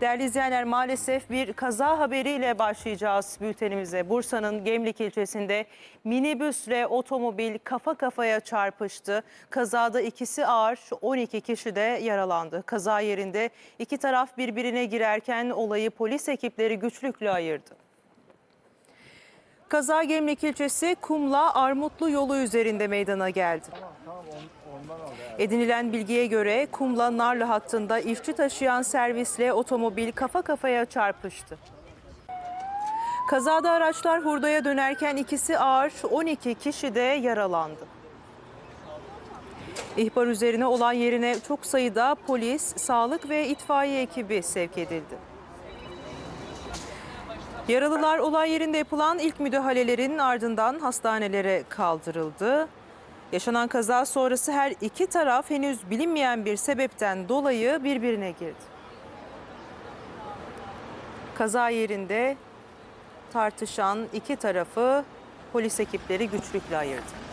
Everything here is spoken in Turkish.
Değerli izleyenler maalesef bir kaza haberiyle başlayacağız bültenimize. Bursa'nın Gemlik ilçesinde minibüsle otomobil kafa kafaya çarpıştı. Kazada ikisi ağır, 12 kişi de yaralandı. Kaza yerinde iki taraf birbirine girerken olayı polis ekipleri güçlükle ayırdı. Kaza Gemlik ilçesi Kumla Armutlu yolu üzerinde meydana geldi. Edinilen bilgiye göre Kumla Narlı hattında işçi taşıyan servisle otomobil kafa kafaya çarpıştı. Kazada araçlar hurdaya dönerken ikisi ağır, 12 kişi de yaralandı. İhbar üzerine olan yerine çok sayıda polis, sağlık ve itfaiye ekibi sevk edildi. Yaralılar olay yerinde yapılan ilk müdahalelerin ardından hastanelere kaldırıldı. Yaşanan kaza sonrası her iki taraf henüz bilinmeyen bir sebepten dolayı birbirine girdi. Kaza yerinde tartışan iki tarafı polis ekipleri güçlükle ayırdı.